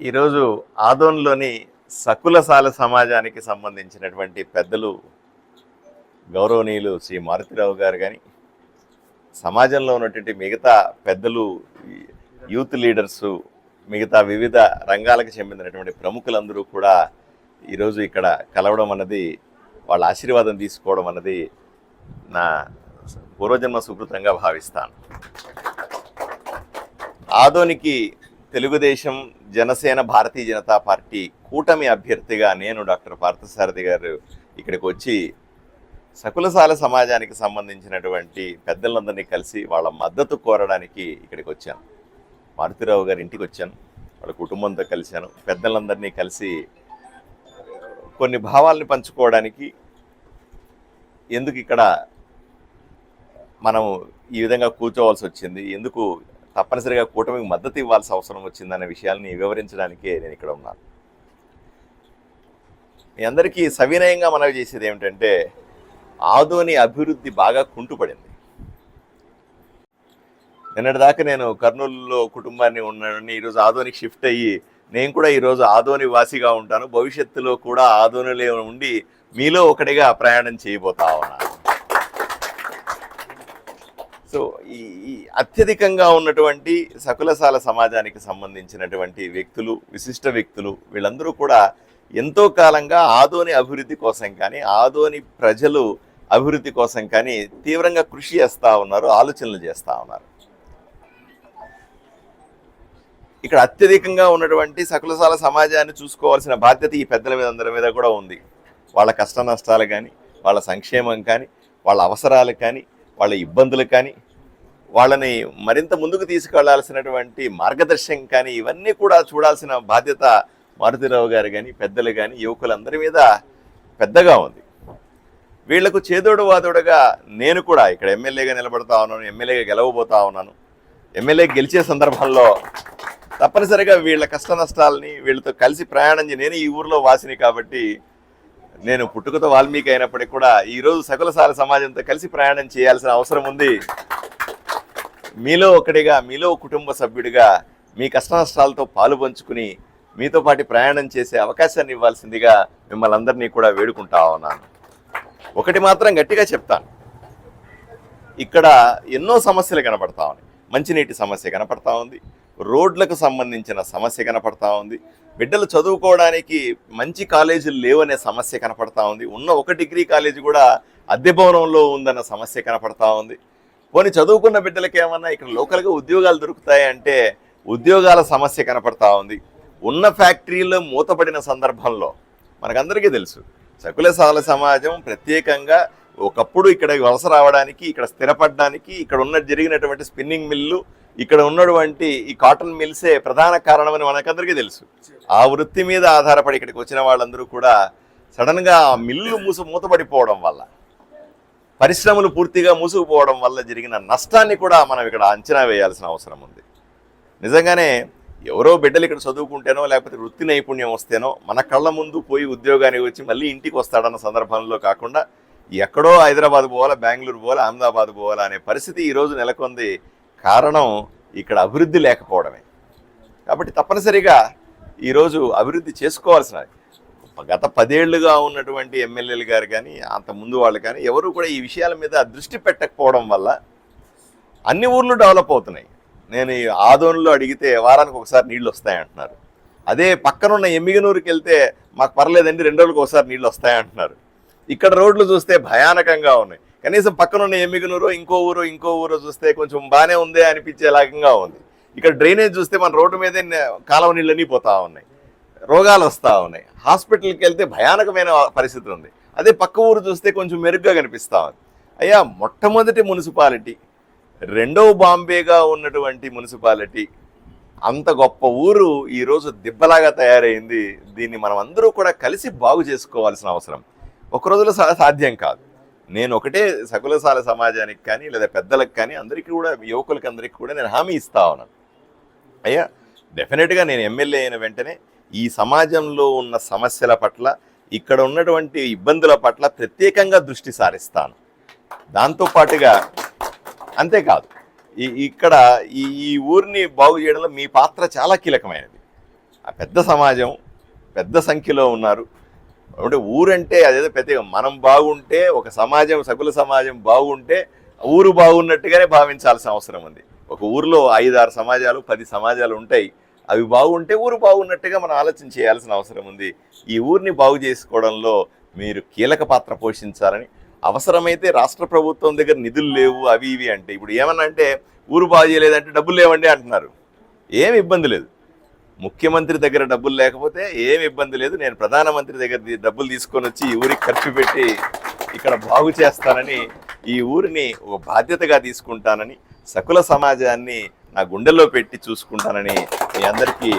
ఈరోజు ఆదోన్లోని సకులసాల సమాజానికి సంబంధించినటువంటి పెద్దలు గౌరవనీయులు శ్రీ మారుతిరావు గారు కానీ సమాజంలో ఉన్నటువంటి మిగతా పెద్దలు యూత్ లీడర్స్ మిగతా వివిధ రంగాలకు చెందినటువంటి ప్రముఖులందరూ కూడా ఈరోజు ఇక్కడ కలవడం అన్నది వాళ్ళ ఆశీర్వాదం తీసుకోవడం అన్నది నా పూర్వజన్మ సుకృతంగా భావిస్తాను. ఆదోనికి తెలుగుదేశం జనసేన భారతీయ జనతా పార్టీ కూటమి అభ్యర్థిగా నేను డాక్టర్ పార్థసారథి గారు ఇక్కడికి వచ్చి సకులసాల సమాజానికి సంబంధించినటువంటి పెద్దలందరినీ కలిసి వాళ్ళ మద్దతు కోరడానికి ఇక్కడికి వచ్చాను. మారుతిరావు గారి ఇంటికి వచ్చాను. వాళ్ళ కుటుంబంతో కలిశాను. పెద్దలందరినీ కలిసి కొన్ని భావాల్ని పంచుకోవడానికి ఎందుకు ఇక్కడ మనం ఈ విధంగా కూర్చోవాల్సి వచ్చింది? ఎందుకు తప్పనిసరిగా కూటమికి మద్దతు ఇవ్వాల్సిన అవసరం వచ్చిందనే విషయాల్ని వివరించడానికే నేను ఇక్కడ ఉన్నాను. మీ అందరికీ సవినయంగా మనవి చేసేది ఏమిటంటే ఆదోని అభివృద్ధి బాగా కుంటుపడింది. నిన్నటిదాకా నేను కర్నూలులో కుటుంబాన్ని ఉన్నానని ఈరోజు ఆదోనికి షిఫ్ట్ అయ్యి నేను కూడా ఈరోజు ఆదోని వాసిగా ఉంటాను. భవిష్యత్తులో కూడా ఆదోనిలో ఉండి మీలో ఒకటిగా ప్రయాణం చేయబోతా ఉన్నాను. సో ఈ అత్యధికంగా ఉన్నటువంటి సకులసాల సమాజానికి సంబంధించినటువంటి వ్యక్తులు విశిష్ట వ్యక్తులు వీళ్ళందరూ కూడా ఎంతో కాలంగా ఆదోని అభివృద్ధి కోసం కానీ ఆదోని ప్రజలు అభివృద్ధి కోసం కానీ తీవ్రంగా కృషి చేస్తూ ఉన్నారు ఆలోచనలు చేస్తూ ఉన్నారు. ఇక్కడ అత్యధికంగా ఉన్నటువంటి సకులసాల సమాజాన్ని చూసుకోవాల్సిన బాధ్యత ఈ పెద్దల మీద అందరి మీద కూడా ఉంది. వాళ్ళ కష్ట నష్టాలు కానీ వాళ్ళ సంక్షేమం కానీ వాళ్ళ అవసరాలు కానీ వాళ్ళ ఇబ్బందులు కానీ వాళ్ళని మరింత ముందుకు తీసుకెళ్ళాల్సినటువంటి మార్గదర్శనం కానీ ఇవన్నీ కూడా చూడాల్సిన బాధ్యత మారుతిరావు గారు కానీ పెద్దలు కానీ యువకులందరి మీద పెద్దగా ఉంది. వీళ్ళకు చేదోడు వాదోడుగా నేను కూడా ఇక్కడ ఎమ్మెల్యేగా నిలబడతా ఉన్నాను ఎమ్మెల్యేగా గెలవబోతా ఉన్నాను. ఎమ్మెల్యే గెలిచే సందర్భంలో తప్పనిసరిగా వీళ్ళ కష్ట నష్టాలని వీళ్ళతో కలిసి ప్రయాణం నేను ఈ ఊర్లో వాసిని కాబట్టి నేను పుట్టుకతో వాల్మీకి అయినప్పటికీ కూడా ఈరోజు సకలసాల సమాజంతో కలిసి ప్రయాణం చేయాల్సిన అవసరం ఉంది. మీలో ఒకటిగా మీలో కుటుంబ సభ్యుడిగా మీ కష్ట నష్టాలతో పాలు పంచుకుని మీతో పాటు ప్రయాణం చేసే అవకాశాన్ని ఇవ్వాల్సిందిగా మిమ్మల్ని అందరినీ కూడా వేడుకుంటా ఉన్నాను. ఒకటి మాత్రం గట్టిగా చెప్తాను. ఇక్కడ ఎన్నో సమస్యలు కనపడతా ఉన్నాయి. మంచినీటి సమస్య కనపడతా ఉంది. రోడ్లకు సంబంధించిన సమస్య కనపడతా ఉంది. బిడ్డలు చదువుకోవడానికి మంచి కాలేజీలు లేవనే సమస్య కనపడతా ఉంది. ఉన్న ఒక డిగ్రీ కాలేజీ కూడా అద్దె భవనంలో ఉందన్న సమస్య కనపడతా ఉంది. పోనీ చదువుకున్న బిడ్డలకి ఏమన్నా ఇక్కడ లోకల్గా ఉద్యోగాలు దొరుకుతాయి అంటే ఉద్యోగాల సమస్య కనపడతా ఉంది. ఉన్న ఫ్యాక్టరీలో మూతపడిన సందర్భంలో మనకందరికీ తెలుసు. సకులసాల సమాజం ప్రత్యేకంగా ఒకప్పుడు ఇక్కడ వలస రావడానికి ఇక్కడ స్థిరపడడానికి ఇక్కడ ఉన్న జరిగినటువంటి స్పిన్నింగ్ మిల్లు ఇక్కడ ఉన్నటువంటి ఈ కాటన్ మిల్సే ప్రధాన కారణమని మనకందరికీ తెలుసు. ఆ వృత్తి మీద ఆధారపడి ఇక్కడికి వచ్చిన వాళ్ళందరూ కూడా సడన్గా ఆ మిల్లు మూసు మూతపడిపోవడం వల్ల పరిశ్రమలు పూర్తిగా మూసుకుపోవడం వల్ల జరిగిన నష్టాన్ని కూడా మనం ఇక్కడ అంచనా వేయాల్సిన అవసరం ఉంది. నిజంగానే ఎవరో బిడ్డలు ఇక్కడ చదువుకుంటేనో లేకపోతే వృత్తి నైపుణ్యం వస్తేనో మన కళ్ళ ముందు పోయి ఉద్యోగానికి వచ్చి మళ్ళీ ఇంటికి వస్తాడన్న సందర్భంలో కాకుండా ఎక్కడో హైదరాబాద్ పోవాలా బెంగళూరు పోవాలా అహ్మదాబాద్ పోవాలా అనే పరిస్థితి ఈరోజు నెలకొంది. కారణం ఇక్కడ అభివృద్ధి లేకపోవడమే. కాబట్టి తప్పనిసరిగా ఈరోజు అభివృద్ధి చేసుకోవాల్సిన గత పదేళ్ళుగా ఉన్నటువంటి ఎమ్మెల్యేలు గారు కానీ అంత ముందు వాళ్ళు కానీ ఎవరు కూడా ఈ విషయాల మీద దృష్టి పెట్టకపోవడం వల్ల అన్ని ఊర్లు డెవలప్ అవుతున్నాయి. నేను ఈ ఆదోన్లో అడిగితే వారానికి ఒకసారి నీళ్ళు వస్తాయంటున్నారు. అదే పక్కనున్న ఎమ్మిగనూరుకి వెళ్తే మాకు పర్లేదండి రెండు రోజులకు ఒకసారి నీళ్ళు వస్తాయంటున్నారు. ఇక్కడ రోడ్లు చూస్తే భయానకంగా ఉన్నాయి. కనీసం పక్కనున్న ఎమ్మిగనూరు ఇంకో ఊరు ఇంకో ఊరు చూస్తే కొంచెం బాగానే ఉంది అనిపించేలాగా ఉంది. ఇక్కడ డ్రైనేజ్ చూస్తే మన రోడ్డు మీదే కాలువ నీళ్ళన్నీ పోతా ఉన్నాయి. రోగాలు వస్తూ ఉన్నాయి. హాస్పిటల్కి వెళ్తే భయానకమైన పరిస్థితి ఉంది. అదే పక్క ఊరు చూస్తే కొంచెం మెరుగ్గా కనిపిస్తా ఉంది. అయ్యా మొట్టమొదటి మున్సిపాలిటీ రెండవ బాంబేగా ఉన్నటువంటి మున్సిపాలిటీ అంత గొప్ప ఊరు ఈరోజు దిబ్బలాగా తయారైంది. దీన్ని మనం అందరూ కూడా కలిసి బాగు చేసుకోవాల్సిన అవసరం. ఒక రోజులో సాధ్యం కాదు. నేను ఒకటే సకులసాల సమాజానికి కానీ లేదా పెద్దలకు కానీ అందరికీ కూడా యువకులకి అందరికీ కూడా నేను హామీ ఇస్తా ఉన్నాను. అయ్యా డెఫినెట్గా నేను ఎమ్మెల్యే అయిన వెంటనే ఈ సమాజంలో ఉన్న సమస్యల పట్ల ఇక్కడ ఉన్నటువంటి ఇబ్బందుల పట్ల ప్రత్యేకంగా దృష్టి సారిస్తాను. దాంతోపాటుగా అంతేకాదు ఈ ఇక్కడ ఈ ఈ ఊరిని బాగు చేయడంలో మీ పాత్ర చాలా కీలకమైనది. ఆ పెద్ద సమాజం పెద్ద సంఖ్యలో ఉన్నారు అంటే ఊరంటే అదేదో పెద్దగా మనం బాగుంటే ఒక సమాజం సకుల సమాజం బాగుంటే ఊరు బాగున్నట్టుగానే భావించాల్సిన అవసరం ఉంది. ఒక ఊరిలో ఐదు ఆరు సమాజాలు పది సమాజాలు ఉంటాయి. అవి బాగుంటే ఊరు బాగున్నట్టుగా మనం ఆలోచన చేయాల్సిన అవసరం ఉంది. ఈ ఊరిని బాగు చేసుకోవడంలో మీరు కీలక పాత్ర పోషించాలని అవసరమైతే రాష్ట్ర ప్రభుత్వం దగ్గర నిధులు లేవు అవి ఇవి అంటే ఇప్పుడు ఏమన్నా అంటే ఊరు బాగు చేయలేదంటే డబ్బులు లేవండి అంటున్నారు. ఏమి ఇబ్బంది లేదు. ముఖ్యమంత్రి దగ్గర డబ్బులు లేకపోతే ఏమి ఇబ్బంది లేదు. నేను ప్రధానమంత్రి దగ్గర డబ్బులు తీసుకొని వచ్చి ఈ ఊరికి ఖర్చు పెట్టి ఇక్కడ బాగు చేస్తానని ఈ ఊరిని ఒక బాధ్యతగా తీసుకుంటానని సకుల సమాజాన్ని నా గుండెల్లో పెట్టి చూసుకుంటానని మీ అందరికీ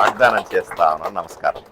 వాగ్దానం చేస్తా ఉన్నాను. నమస్కారం.